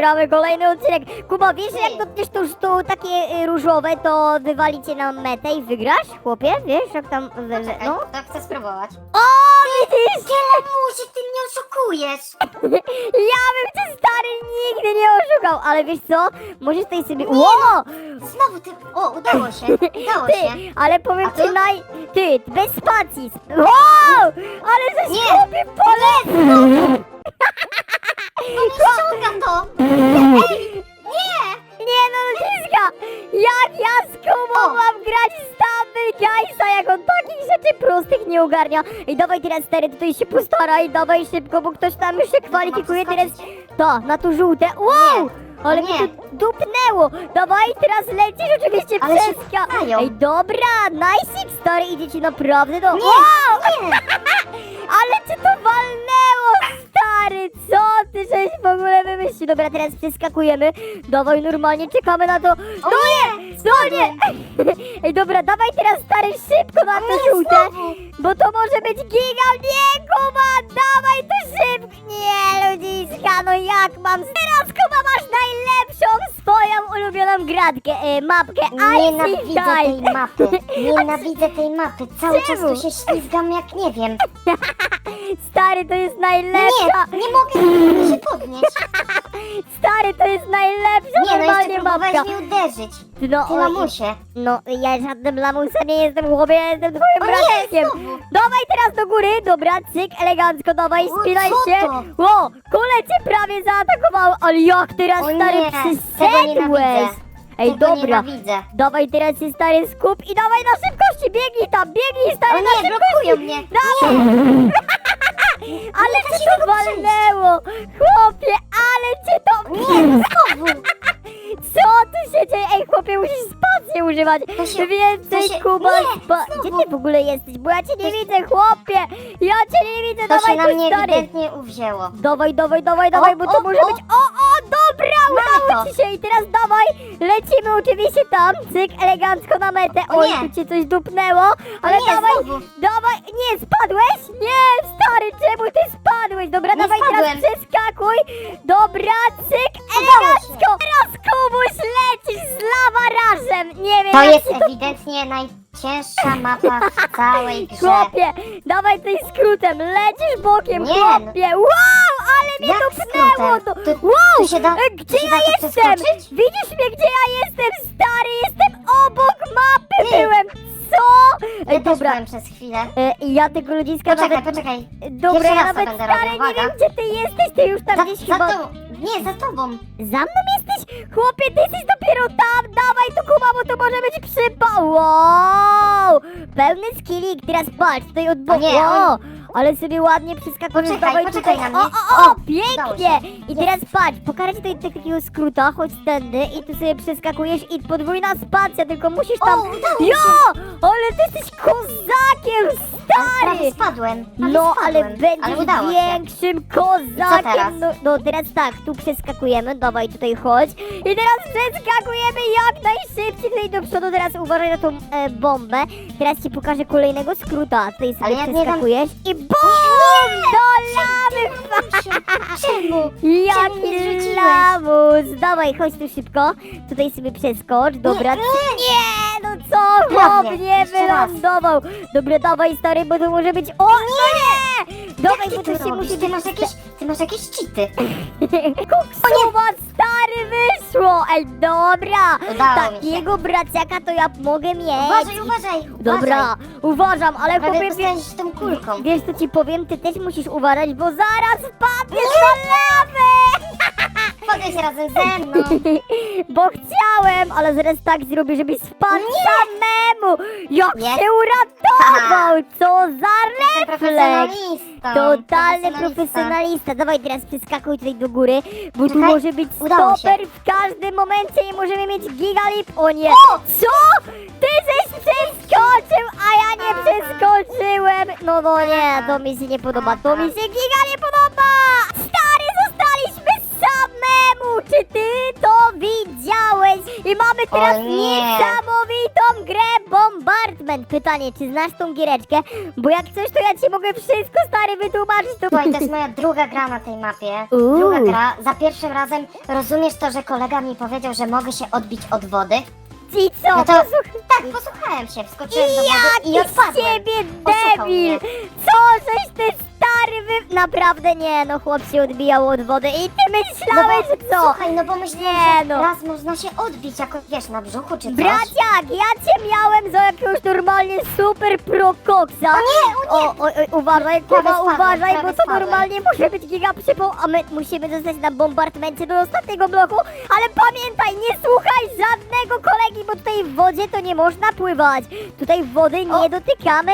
kolejny odcinek, więc oczywiście gramy kolejny odcinek. Kuba, wiesz, jak dotkniesz tu, tu takie y, różowe, to wywalicie nam metę i wygrasz, chłopie? Wiesz, jak tam... we- we- Czekaj, No. to chcę spróbować. O, widzisz? Lamusie, ty mnie oszukujesz! Ja bym cię stary nigdy nie oszukał, ale wiesz co? Możesz tutaj sobie... Ło! Znowu ty... O, udało się, udało się. Ty, ale powiem A ci naj... Ty, bez spacji. Wow! Ale ze Nie. chłopie! No nie ściąga to! Ej, nie! Nie no, Liska! Jak ja z mam grać Stumble Guysa, jak on takich rzeczy prostych nie ogarnia. I dawaj teraz stary, tutaj się postaraj, dawaj szybko, bo ktoś tam już się kwalifikuje teraz. To, na to żółte. Wow! Ale Nie. mi tu dupnęło! Dawaj, teraz lecisz oczywiście Ale się przez. Ej, dobra, nice stary, idzie ci naprawdę do... Nie, Wow! nie! Ale cię to walnęło, stary! Co ty żeś w ogóle wymyślił? Dobra, teraz przeskakujemy. Dawaj, normalnie czekamy na to. No nie! No nie! Ej, dobra, dawaj teraz, stary, szybko na to Nie, żółte. znowu. Bo to może być giga. Nie, Kuba, dawaj to szybko. Nie, ludziska, no jak mam? Teraz, Kuba, masz najlepszą swoją ulubioną gratkę, e, mapkę Nienawidzę Icy tej Guide. mapy. Nienawidzę tej mapy. Cały czas tu się ślizgam jak nie wiem. Stary, to jest najlepsza. Nie, nie mogę nie mogę się podnieść. Stary, to jest najlepsza Nie, no normalnie jeszcze mapka. próbowałeś mnie uderzyć. No, Ty o, no, ja żadnym lamusem nie jestem, chłopie, ja jestem twoim O nie, bratem. znowu. Dawaj teraz do góry, dobra, cyk, elegancko, dawaj, O, spinaj co się. to? Ło, kule cię prawie zaatakowało, ale jak teraz, O stary, nie, tego. Ej, Tego dobra, nienawidzę. dawaj teraz się stary skup i dawaj na szybkości, biegnij tam, biegnij O stary na nie, szybkości. blokują mnie. Dawaj. Ale cię się to tego walnęło, chłopie, ale cię to... Nie, znowu. Co tu się dzieje? Ej, chłopie, musisz spację używać. To się- Więcej, to się- Kuba, nie, spa... znowu. Gdzie ty w ogóle jesteś? Bo ja cię nie widzę, chłopie. Ja cię nie widzę, To dawaj się na tu, mnie stary. ewidentnie uwzięło. Dawaj, dawaj, dawaj, dawaj, bo to o, może o. być... O, o, dobra, udało ci się i teraz dawaj, lecimy oczywiście tam, cyk, elegancko na metę. O Oj, nie. tu cię coś dupnęło, ale nie, dawaj, znowu. dawaj, nie, spadłeś? Nie, stary, czemu ty spadłeś? Dobra, Nie dawaj, teraz spadłem. przeskakuj. Dobra, cyk, Udało się. elegancko. Teraz, Kubuś, lecisz z lawarażem. Nie wiem, To jak jest ci ewidentnie najcięższa mapa w całej grze. Chłopie, dawaj tym skrótem, lecisz bokiem, Nie, chłopie. Wow, ale mnie Jak dupnęło to. skrótem? Tu- wow, tu się da- e, tu gdzie się ja da to jestem? przeskoczyć? Widzisz mnie, gdzie ja jestem, stary? Jestem obok mapy Ty. byłem. Co? Ja Ej, też dobra, byłem przez chwilę. e, ja tego ludziska Poczekaj, nawet... poczekaj. Dobra, Pierwszy ja raz to nawet będę stary robił, nie uwaga. wiem, gdzie ty jesteś, ty już tam gdzieś za chyba... Nie, za tobą. Za mną jesteś? Chłopie, ty jesteś dopiero tam! Dawaj tu Kuba, bo to może być przypał! Wow! Pełny skillik, teraz patrz, tutaj od boku. nie, o, ale sobie ładnie przeskakujesz, Poczekaj, dawaj poczekaj tutaj. na O, mnie. o, o, O, pięknie! udało się. I teraz patrz, pokażę ci tutaj tak- takiego skróta, chodź tędy i tu sobie przeskakujesz i podwójna spacja, tylko musisz tam... O, udało Jo! się. Ale ty jesteś kozakiem, stary! spadłem. Prawie No, ale spadłem. będziesz udało się. większym kozakiem. teraz? No, no teraz tak, tu przeskakujemy, dawaj tutaj chodź. I teraz przeskakujemy jak najszybciej tutaj do przodu. Teraz uważaj na tą e, bombę. Teraz ci pokażę kolejnego skróta. Tutaj sobie Ale ja nie dam- przeskakujesz i BUM! Do lawy! Czemu? Jaki mnie zrzuciłeś? lamus! Dawaj, chodź tu szybko. Tutaj sobie przeskocz, dobra. nie. Nie, no co, chłop Prawie, nie jeszcze raz. wylądował. Dobra, dawaj stary, bo to może być... O, nie! Dawaj, Jak bo ty to to się robisz? musi Ty masz jakieś, ty masz jakieś cheaty. Koksowa stary wyszło! Ej, dobra! Udało mi się. Takiego braciaka to ja mogę mieć. Uważaj, uważaj. Dobra, uważam, ale Prawie dostałeś tą kulką. wiesz co ci powiem? Ty też musisz uważać, bo zaraz wpadniesz do lawy! Razem ze mną. Bo chciałem, ale zaraz tak zrobię, żebyś spadł Nie. samemu! Jak Nie. się uratował! Co za refleks! profesjonalistą. Totalny profesjonalista. Dawaj teraz przeskakuj tutaj do góry, bo tu Czekaj, może być udało się. stoper w każdym momencie i możemy mieć gigalip. O nie! Co? Ty żeś przeskoczył, a ja nie przeskoczyłem! No no nie, to mi się nie podoba. To mi się giga nie podoba! Stary, samemu! Czy ty to widziałeś? I mamy teraz nie. niesamowitą grę bomba Bombardment. Pytanie, czy znasz tą giereczkę? Bo jak coś, to ja ci mogę wszystko, stary, wytłumaczyć. To... Słuchaj, to jest moja druga gra na tej mapie. Uuu. Druga gra. Za pierwszym razem rozumiesz to, że kolega mi powiedział, że mogę się odbić od wody? I co? No to Posłuch- tak, posłuchałem się, wskoczyłem do wody i Jaki z odpadłem. ciebie debil! mnie. Co, żeś ty stary wy... Naprawdę nie, no chłop się odbijał od wody i ty myślałeś, że co? Słuchaj, no bo myślałem, Nie, że no. raz można się odbić, jako wiesz, na brzuchu czy coś. Braciak, ja cię miałem za jakiegoś normalnie super pro koksa. O nie, o nie! O, o, o, uważaj, Kuba, spadłem, uważaj, bo to spadłem. normalnie może być giga przypał, a my musimy zostać na bombardmencie do ostatniego bloku, ale pamiętaj, nie słuchaj żadnego kolegi, bo tutaj w wodzie to nie można pływać. Tutaj wody nie O. dotykamy,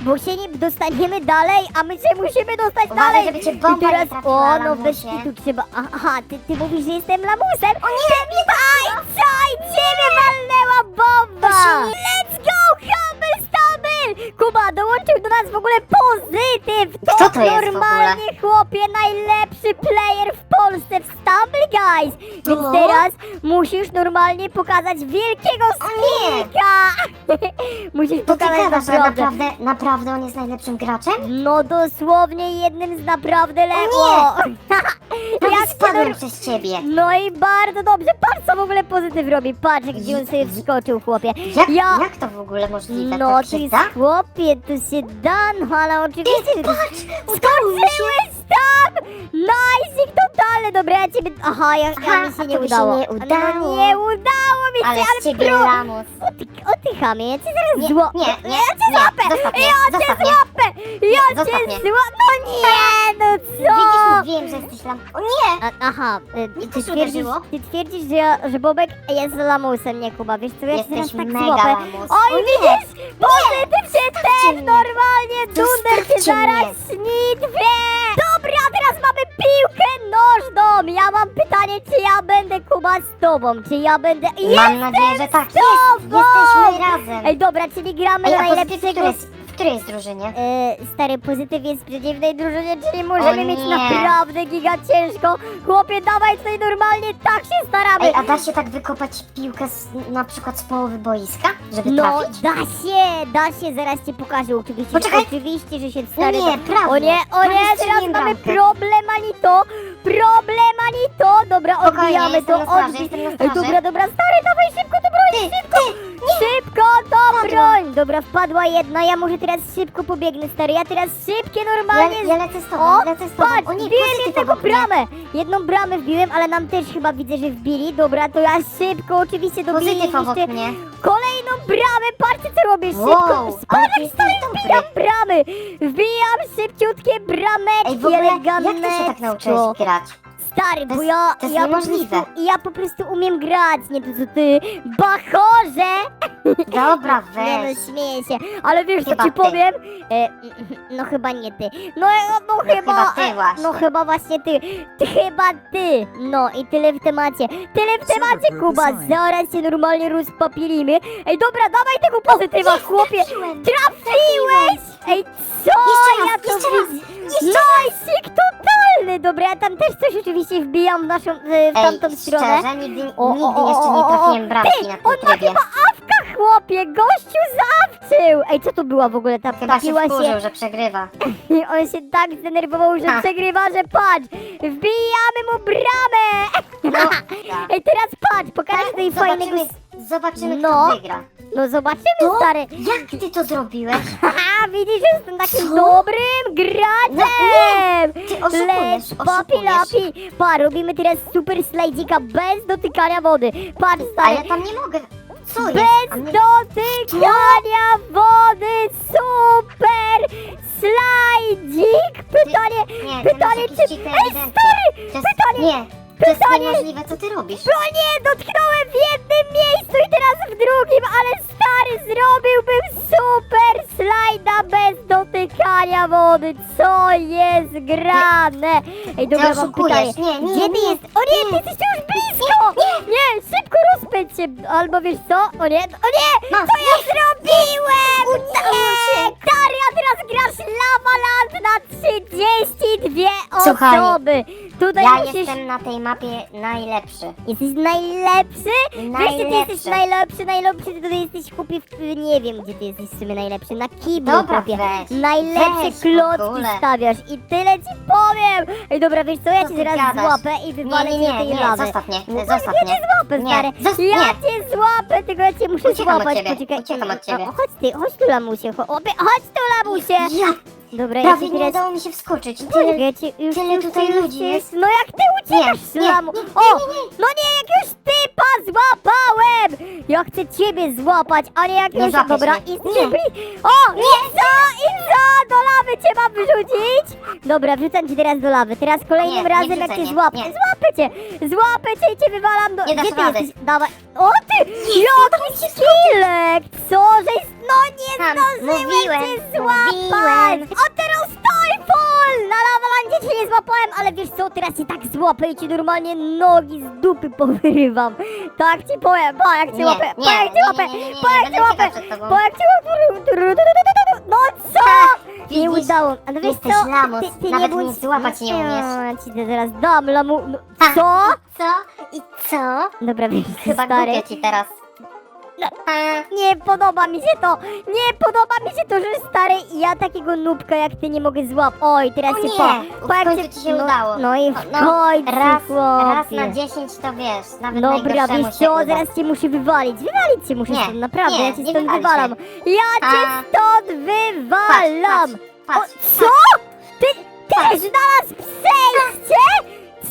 bo się nie dostaniemy dalej, a my się musimy dostać Uważaj, dalej. żeby cię bomba I teraz, trafiła, o, no bez lamusie. tu trzeba, aha, ty, ty mówisz, że jestem lamusem? O nie, nie Aj, co, i ciebie walnęła bomba! To się Let's go, Humble Stumble! Kuba, dołączył do nas w ogóle pozytyw! To, Kto to jest w normalnie, chłopie, najlepszy player w Polsce w Stumble, guys! Więc O. teraz musisz normalnie pokazać wielkiego nie. skillika! musisz To ty pokazać gadasz, że naprawdę. naprawdę, naprawdę on jest najlepszym graczem? No dosłownie jednym z naprawdę lewo. Prawie Jak spadłem to... przez ciebie. No i bardzo dobrze. Patrz co w ogóle pozytyw robi. Patrz gdzie on sobie wskoczył, chłopie. Jak, Ja... jak to w ogóle możliwe? No to ty się da? chłopie, to się da, no ale oczywiście... że- Patrz, udało mi się! Skoczyłeś tam! Nice, i totalny, dobra, ja ciebie... Aha, ja, ja mi się nie mi się udało. nie udało. No, nie udało mi się, Ale ale z ciebie pro... lamus. O ty, o ty chamie, ja cię zaraz Nie, zło... nie, nie, ja cię nie, złapę! zostaw mnie, ja cię złapę! Ja cię złapę! No nie, no co? Widzisz, mówiłem, że jesteś lam... O nie! A, aha, y, ty, twierdzisz, ty twierdzisz, że, ja, że Bobek jest lamusem, nie Kuba, wiesz co, ja cię Jesteś tak mega złapę. lamus. Oj, O widzisz? Pozytyw się ten normalnie, dunder Zostawcie zaraz śnitwie! Dobra, teraz mamy piłkę nożną! Ja mam pytanie, czy ja będę Kuba z tobą, czy ja będę... Mam nadzieję, że tak. z Jest! tobą! Jesteśmy razem! Ej, dobra, czyli gramy Ej, a najlepszego... której jest drużynie? E, stary pozytyw jest w przeciwnej drużynie, czyli możemy O mieć nie. naprawdę giga ciężko. Chłopie, dawaj tutaj normalnie, tak się staramy. Ej, a da się tak wykopać piłkę z, na przykład z połowy boiska, żeby No, trafić? da się, da się, zaraz ci pokażę oczywiście. Poczekaj. Oczywiście, że się stary... nie, prawie. O nie, o Prawie nie, teraz mamy bramkę. Problemanito, problemanito. Dobra, Spokojnie, odbijamy jestem to, na straży, odbij. jestem na Ej, straży. dobra, dobra, stary, dawaj szybko to broń, szybko. Szybko to broń! Dobra, wpadła jedna, ja może teraz szybko pobiegnę, stary, ja teraz szybkie Ja, normalnie... ja lecę z tobą, O, lecę z tobą. patrz, O nie, wbiłem jednego bramę! Jedną bramę wbiłem, ale nam też chyba widzę, że wbili. Dobra, to ja szybko oczywiście dobiję Pozytyw obok jeszcze mnie. Kolejną bramę. Patrzcie, co robię, szybko. Wow, ale jesteś stary, dobry. wbijam bramy. Wbijam szybciutkie brameczki, Ej, w ogóle, jak elegancko. ty się tak nauczyłeś grać? Stary, To bo ja, to jest ja, po niemożliwe. prostu, ja po prostu umiem grać, nie to co ty. Bachorze! Dobra, Nie no, śmieję się, ale wiesz co Chyba ci ty. powiem? E, no chyba nie ty. No, e, no, chyba, chyba ty e, właśnie. No chyba właśnie ty. ty. Chyba ty. No i tyle w temacie. Tyle w temacie, Kuba. Zaraz się normalnie rozpapilimy. Ej, dobra, dawaj tego pozytywa, chłopie. trafiłem, Trafiłeś! Ej, co? Jeszcze raz, ja to jeszcze raz, widzę. Jeszcze Najsik totalny! Dobra, ja tam też coś oczywiście wbijam w naszą, e, w tamtą Ej, stronę. szczerze, nigdy, O, o, nigdy o, jeszcze o, nie o, o. trafiłem bramki Ty, na on tym ma trybie. chyba awka, chłopie! Gościu zawczył! Ej, co to była w ogóle ta Chyba się wkurzył, że przegrywa. On się tak zdenerwował, że Ha. przegrywa, że patrz! Wbijamy mu bramę! No, Ej, teraz patrz, pokażę tutaj fajnego... zobaczymy, zobaczymy No. kto wygra. No zobaczymy, To? stary! Jak ty to zrobiłeś? Haha, widzisz, że jestem takim Co? dobrym graczem! No, Ty oszukujesz, Let's papi oszukujesz. lapi! Pa, robimy teraz super slajdzika bez dotykania wody. Patrz, A stary, ja tam nie mogę. Co jest? bez mnie... dotykania wody, super slajdzik! Pytanie, Nie, ty pytanie, czy... Ej, ewidentnie. stary, To jest... pytanie, Nie, to jest pytanie- niemożliwe, co ty robisz? Nie, dotknąłem w jednym miejscu i teraz w drugim, ale stary, zrobiłbym super slajda bez dotykania wody. Co jest grane? Ej, dobra, mam oszukujesz. pytanie. Nie, nie, Gdzie ty nie, jest? O nie, ty jesteś już blisko! Nie, szybko złapę cię, albo wiesz co? O nie, o nie! Co ja zrobiłem? Nie! Stary, a teraz grasz Lava Land na 32 Słuchaj, osoby. Tutaj Ja musisz... jestem na tej mapie najlepszy. Jesteś najlepszy? Wiesz, że ty Najlepszy. jesteś najlepszy, najlepszy, ty tutaj jesteś chłopie w... Nie wiem, gdzie ty jesteś w sumie najlepszy. Na kiblu, Dobra, chłopie. weź. Najlepsze Weź w klocki ogóle. stawiasz i tyle ci powiem. Ej, dobra, wiesz co, ja Co cię ty zaraz gadasz? złapę i wywalę Nie, nie, cię do tej nie, nie, lawy. zostaw mnie, No, zostaw ja mnie. cię złapę, Nie, stary. zos- ja nie. cię złapę, tylko ja cię muszę Uciekam od złapać. ciebie, Poczekaj. uciekam od ciebie. O, chodź ty, chodź tu, lamusie. Chodź tu, lamusie. Ja Dobra, ja prawie nie teraz... udało mi się wskoczyć. Tyle... ja cię już, tyle już, tutaj już, ludzi już. jest. No jak ty uciekasz, Nie, nie, lamu? nie, nie, O, nie, nie. no nie, jakiegoś typa złapałem! Ja chcę ciebie złapać, a nie jakiegoś... złapiesz Dobra, mnie. i Nie. O, i co, i co? Do lawy cię mam wyrzucić? Dobra, wrzucam cię teraz do lawy. Teraz kolejnym Nie, nie razem jak wrzucaj cię mnie, złapę, nie. złapę cię, złapę cię i cię wywalam do... Nie dasz Gdzie ty rady. jesteś? Dawaj. O ty, jaki skillek! Co, żeś... No nie Tam, zdążyłem mówiłem, cię złapać! mówiłem. O teraz Skyfall! Na lawalandzie cię nie złapałem, ale wiesz co, teraz cię tak złapę i ci normalnie nogi z dupy powyrywam. Tak ci powiem, pa jak cię Nie, łapę, nie, pa jak cię nie, łapę, nie, nie, nie, pa nie, jak będę cię łapę, uciekał przed tobą. pa jak cię łapę. No co? Nie widzisz? udało. A no wiesz Jesteś co, lamus, nawet nie mnie bądź... złapać nie umiesz. No, Ja ci to zaraz dam, lamu... No, co? Co? I co? Dobra, wiesz co, Chyba stary. głupio ci teraz. Nie podoba mi się to! Nie podoba mi się to, że stary ja takiego nubka jak ty nie mogę złapać. Oj, teraz O się nie, po. w po jak końcu ci się no, udało. No i w no, końcu, raz, chłopie. raz na dziesięć to wiesz, nawet Dobra, najgorszemu wiesz się co, uda. zaraz cię muszę wywalić. Wywalić cię muszę Nie, stąd, naprawdę, nie, ja cię nie stąd wywalisz wywalam. Ja cię A. stąd wywalam! Patrz, O, patrz, co? Ty, ty znalazł przejście?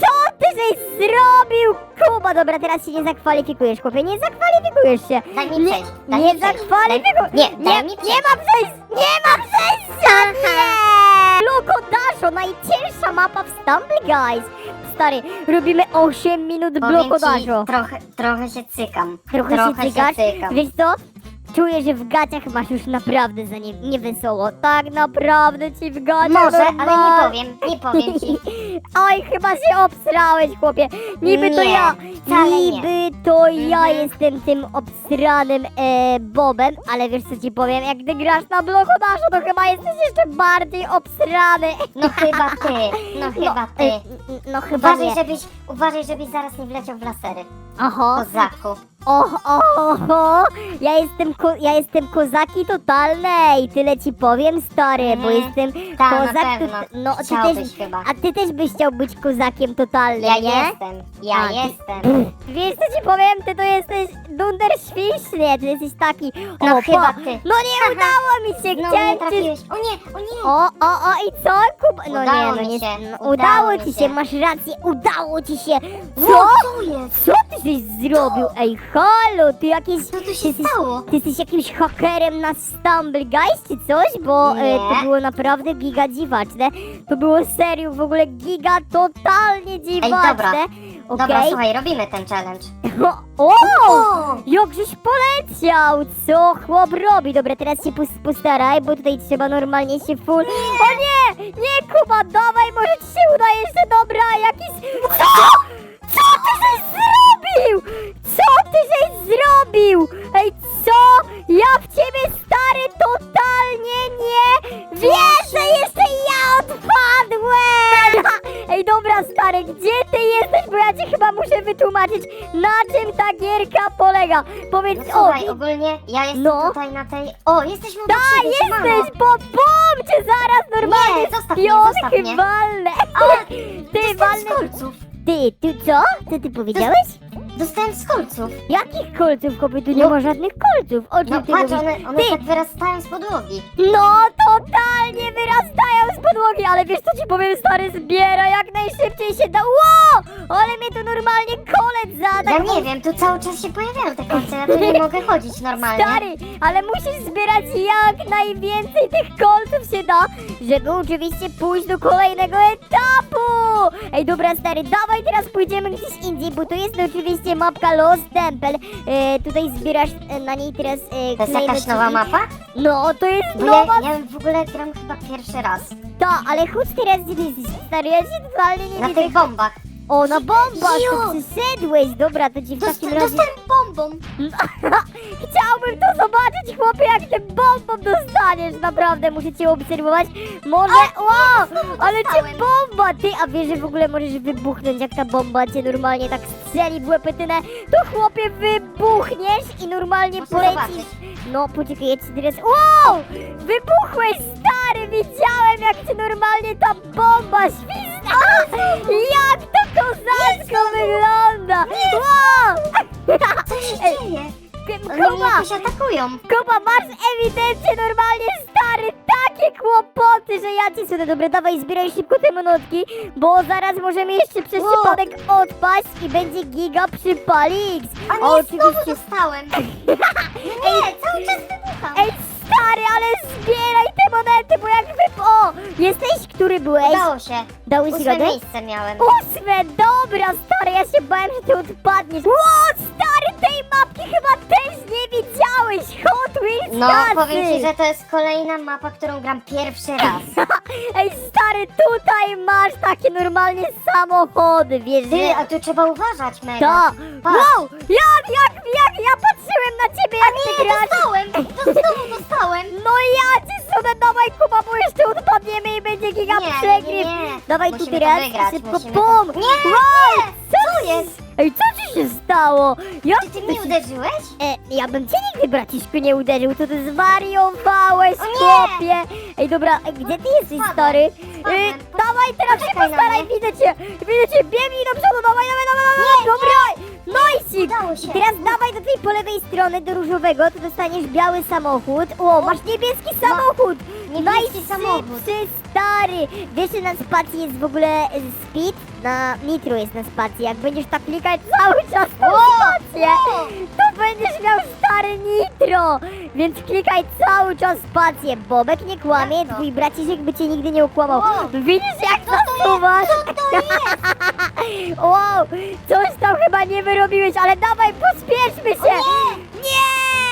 Co ty żeś zrobił? Kuba, dobra, teraz się nie zakwalifikujesz, chłopie, nie zakwalifikujesz się. Daj mi nie, przejść, daj nie mi przejść. nie, daj nie, mi nie ma przejść, nie ma przejścia, nie! Loco Dasho, najcięższa mapa w Stumble Guys. Stary, robimy 8 minut Powiem Bloco ci, Dasho. trochę, trochę się cykam. Trochę, się cykasz? cykam. Wiesz co? Czuję, że w gaciach masz już naprawdę za nie, niewesoło. Tak naprawdę ci w gaciach Może, ale nie powiem, nie powiem ci. Oj, chyba się obsrałeś, chłopie. Niby to Nie, ja, wcale nie. niby to ja Mhm. jestem tym obsranym e, Bobem, ale wiesz co ci powiem, jak ty grasz na bloku Dasho, to chyba jesteś jeszcze bardziej obsrany. No chyba ty, no chyba ty. e, no chyba Uważaj, nie. żebyś, uważaj, żebyś zaraz nie wleciał w lasery. Oho, Kozaku. Oho, oho, ja jestem, ko- ja jestem kozaki totalne i tyle ci powiem, stary, bo Mhm. jestem na kozak pewno. tot- No, ty też, chyba. a ty też byś chciał być kozakiem totalnym, Ja nie? jestem, ja A, ty- jestem. Wiesz co ci powiem, ty to jesteś dunder świśnie, ty jesteś taki... No o, chyba po- ty. No nie udało mi się, No chciałem nie cię... trafiłeś. O nie, o nie. O, o, o i co, Kuba? No Udało nie, no nie, się, no, udało udało ci się, się. masz rację, udało ci się. Co? Co jest? Co ty żeś zrobił? Ej, halo, ty jakieś... Co tu ty się jesteś, stało? ty jesteś jakimś hakerem na Stumble Guys czy coś? Bo e, Nie. to było naprawdę giga dziwaczne. To było serio w ogóle giga totalnie dziwaczne. dobra. Dobra, Okej. słuchaj, robimy ten challenge. O! O! Jakżeś poleciał! Co chłop robi? Dobra, teraz się pos- postaraj, bo tutaj trzeba normalnie się full... O nie! Nie, Kuba, dawaj, może ci się uda jeszcze, dobra, jakiś... Co? Co ty żeś zrobił? Co ty żeś zrobił? Ej, co? Ja w ciebie, stary, totalnie nie wierzę! Jeszcze ja odpadłem! Ej, dobra, stary, gdzie ty jesteś? Bo ja ci chyba muszę wytłumaczyć, na czym ta gierka polega. Powiedz, No o, słuchaj, i- ogólnie ja jestem No. tutaj na tej... O, jesteśmy obok Ta, siebie, siemano. jesteś, bo bum, cię zaraz normalnie Nie, zostaw mnie, zostaw mnie. walnę. Ty Dostałem z walnę. Ty, ty co? Co ty powiedziałeś? Dostałem z kolców. Jakich kolców, kopy? Tu nie No. ma żadnych kolców. O czym No ty patrz, mówisz? one, one Ty, tak wyrastają z podłogi. No, totalnie wyrastają z podłogi, ale wiesz co ci powiem, stary, zbiera jak najszybciej się da. Ło! Ale mnie tu normalnie kolec Ja nie wiem, tu cały czas się pojawiają te kolce, ja tu nie mogę chodzić normalnie. Stary, ale musisz zbierać jak najwięcej tych kolców się da, żeby oczywiście pójść do kolejnego etapu. Ej, dobra, stary, dawaj teraz pójdziemy gdzieś indziej, bo to jest oczywiście mapka Lost Temple. E, tutaj zbierasz e, na niej teraz e, To jest jakaś nowa mapa? No, to jest Bo nowa ja, ja w ogóle gram chyba pierwszy raz. Ta, ale chodź teraz, gdzie ty jesteś stary, ja cię totalnie nie Na widzę. tych bombach. O, na bombach, Jo! to przyszedłeś, dobra, to ci w takim Dosta- razie... dostałem bombą. Chciałbym to zobaczyć, chłopie, jak ty bombą dostaniesz. Naprawdę, muszę cię obserwować. Może... Wow, ale cię dostałem. bomba! Ty, a wiesz, że w ogóle możesz wybuchnąć, jak ta bomba cię normalnie tak strzeli w łepetynę, to chłopie wybuchniesz i normalnie Muszę polecisz. zobaczyć. No, poczekaj, ja ci teraz... Wow! Wybuchłeś, stary! Widziałem, jak ci normalnie ta bomba śwista! Jak to kozacko wygląda! Wow! Co się Ej, dzieje? One mnie Kuba, jakoś atakują. Kuba, masz ewidentnie normalnie stary takie kłopoty, że ja ci sobie dobra, dawaj zbieraj szybko te monotki, bo zaraz możemy jeszcze przez Wow. przypadek odpaść i będzie giga przypalik. A nie, znowu dostałem. Nie, cały czas wybucham. Ej, stary, ale zbieraj te monety, bo jak wy... O, jesteś, który byłeś? Udało się. Dałeś Ósme radę? miejsce miałem. Ósme, dobra, stary, ja się bałem, że ty odpadniesz. Ło, stary, tej mapki chyba też nie widziałeś. Hot Wheels No, kasy. powiem ci, że to jest kolejna mapa, którą gram pierwszy raz. Ej, stary, tutaj masz takie normalnie samochody, wiesz, Ty, że... a tu trzeba uważać, mega. To, Patrz. wow, jak, jak, jak, ja patrzyłem na ciebie, jak ty Nie, grasz. dostałem, to znowu dostałem. No ja ci sobie dawaj Kuba, bo jeszcze odpadniemy i będzie giga Nie, przegryw. nie, nie. Dawaj Musimy tu to teraz, wygrać, szybko, musimy to- bum. Nie, wow, nie, co jest? Ej, co ci się stało? Jak Czy ty mnie się- uderzyłeś? E, ja bym cię nigdy, braciszku, nie uderzył, to ty zwariowałeś, O nie! chłopie. Ej, dobra, e, gdzie ty jesteś, Spadłem, stary? E, spadłem. dawaj, teraz się Poczekaj na postaraj, mnie. widzę cię, widzę cię, biegnij do przodu, dawaj, dawaj, dawaj, dawaj, dobra. Udało się. Teraz dawaj do tej po lewej strony, do różowego, to dostaniesz biały samochód. O, masz niebieski samochód! niebieski samochód. stary! Wiesz, że na spacji jest w ogóle e, speed? Na nitro jest na spacji. Jak będziesz tak klikać cały czas Wow, spację, to będziesz miał stary nitro! Więc klikaj cały czas spację. Bobek nie kłamie, Jak to? twój braciszek by cię nigdy nie okłamał. Wow. Widzisz jak zasuwasz? Co to jest? Wow, coś tam chyba nie wyrobiłeś, ale dawaj, pospieszmy się! O nie!